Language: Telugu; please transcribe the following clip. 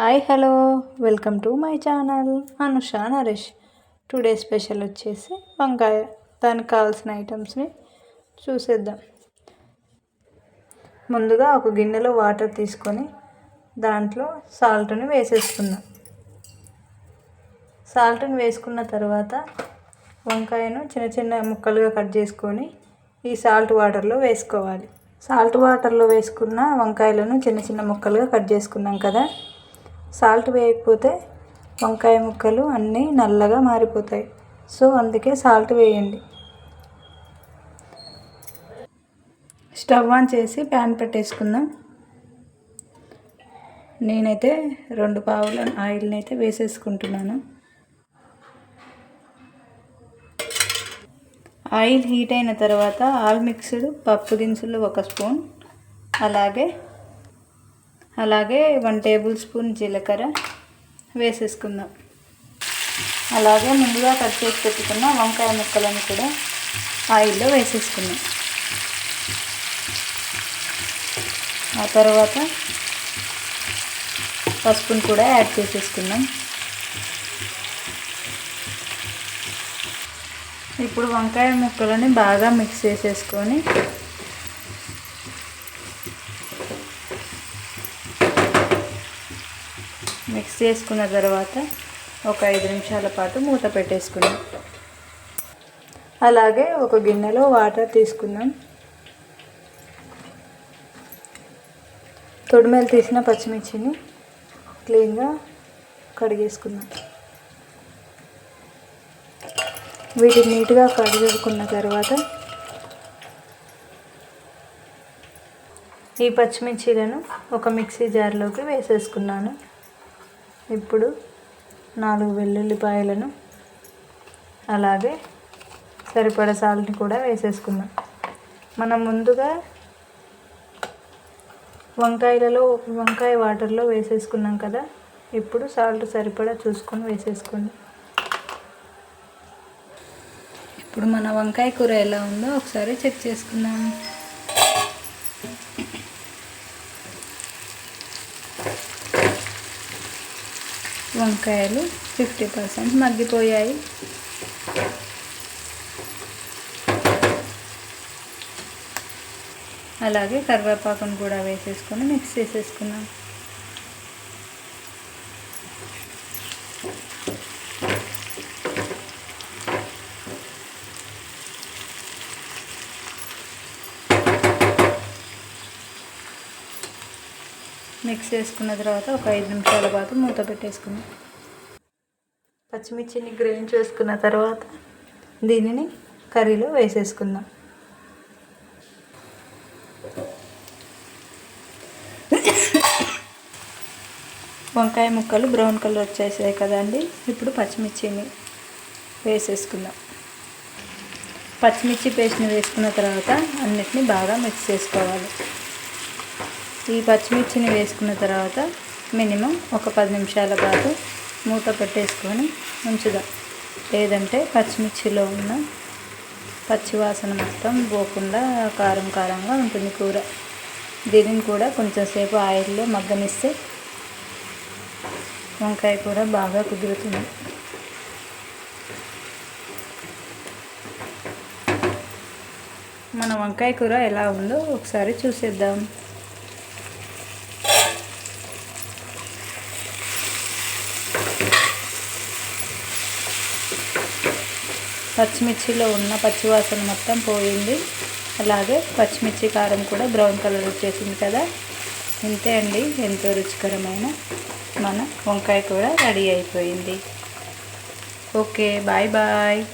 Hi hello. Welcome to my channel. Anusha Naresh. Today special వచ్చేసి వంకాయ. దానికి కావాల్సిన ఐటమ్స్ని చూసేద్దాం. ముందుగా ఒక గిన్నెలో వాటర్ తీసుకొని దాంట్లో సాల్ట్ని వేసేసుకుందాం. సాల్ట్ని వేసుకున్న తర్వాత వంకాయను చిన్న చిన్న ముక్కలుగా కట్ చేసుకొని ఈ సాల్ట్ వాటర్లో వేసుకోవాలి. సాల్ట్ వాటర్లో వేసుకున్న వంకాయలను చిన్న చిన్న ముక్కలుగా కట్ చేసుకున్నాం కదా? సాల్ట్ వేయకపోతే వంకాయ ముక్కలు అన్నీ నల్లగా మారిపోతాయి. సో అందుకే సాల్ట్ వేయండి. స్టవ్ ఆన్ చేసి ప్యాన్ పెట్టేసుకుందాం. నేనైతే రెండు పావుల ఆయిల్ని అయితే వేసేసుకుంటున్నాను. ఆయిల్ హీట్ అయిన తర్వాత ఆల్ మిక్స్డ్ పప్పు దినుసులు ఒక స్పూన్ అలాగే అలాగే వన్ టేబుల్ స్పూన్ జీలకర్ర వేసేసుకుందాం. అలాగే ముందుగా కట్ చేసి పెట్టుకున్న వంకాయ ముక్కలను కూడా ఆయిల్లో వేసేసుకున్నాం ఆ తర్వాత పసుపును కూడా యాడ్ చేసేసుకున్నాం ఇప్పుడు వంకాయ ముక్కలని బాగా మిక్స్ చేసేసుకొని మిక్స్ చేసుకున్న తర్వాత ఒక ఐదు నిమిషాల పాటు మూత పెట్టేసుకున్నాం. అలాగే ఒక గిన్నెలో వాటర్ తీసుకున్నాం తొడిమేలు తీసిన పచ్చిమిర్చిని క్లీన్గా కడిగేసుకున్నాం వీటిని నీట్గా కడిగేసుకున్న తర్వాత ఈ పచ్చిమిర్చిలను ఒక మిక్సీ జార్లోకి వేసేసుకున్నాను. ఇప్పుడు నాలుగు వెల్లుల్లిపాయలను అలాగే సరిపడ సాల్ట్ని కూడా వేసేసుకుందాం. మనం ముందుగా వంకాయలలో వంకాయ వాటర్లో వేసేసుకున్నాం కదా ఇప్పుడు సాల్ట్ సరిపడా చూసుకొని వేసేసుకోండి. ఇప్పుడు మన వంకాయ కూర ఎలా ఉందో ఒకసారి చెక్ చేసుకుందాం. వంకాయలు ఫిఫ్టీ పర్సెంట్ మగ్గిపోయాయి. అలాగే కరివేపాకును కూడా వేసేసుకొని మిక్స్ చేసేసుకున్నాం. మిక్స్ చేసుకున్న తర్వాత ఒక ఐదు నిమిషాల పాటు మూత పెట్టేసుకుందాం. పచ్చిమిర్చిని గ్రైండ్ చేసుకున్న తర్వాత దీనిని కర్రీలో వేసేసుకుందాం. వంకాయ ముక్కలు బ్రౌన్ కలర్ వచ్చేసాయి కదండి. ఇప్పుడు పచ్చిమిర్చిని వేసేసుకుందాం. పచ్చిమిర్చి పేస్ట్ని వేసుకున్న తర్వాత అన్నిటిని బాగా మిక్స్ చేసుకోవాలి. ఈ పచ్చిమిర్చిని వేసుకున్న తర్వాత మినిమం ఒక పది నిమిషాల పాటు మూత పెట్టేసుకొని ఉంచుదాం. లేదంటే పచ్చిమిర్చిలో ఉన్న పచ్చివాసన మొత్తం పోకుండా కారం కారంగా ఉంటుంది కూర. దీనిని కూడా కొంచెంసేపు ఆయిల్లో మగ్గనిస్తే వంకాయ కూర బాగా కుదురుతుంది. మన వంకాయ కూర ఎలా ఉందో ఒకసారి చూసేద్దాం. పచ్చిమిర్చిలో ఉన్న పచ్చివాసన మొత్తం పోయింది. అలాగే పచ్చిమిర్చి కారం కూడా బ్రౌన్ కలర్ వచ్చేసింది కదా. ఇంతే అండి. ఎంతో రుచికరమైన మన వంకాయ కూడా రెడీ అయిపోయింది. Okay bye bye.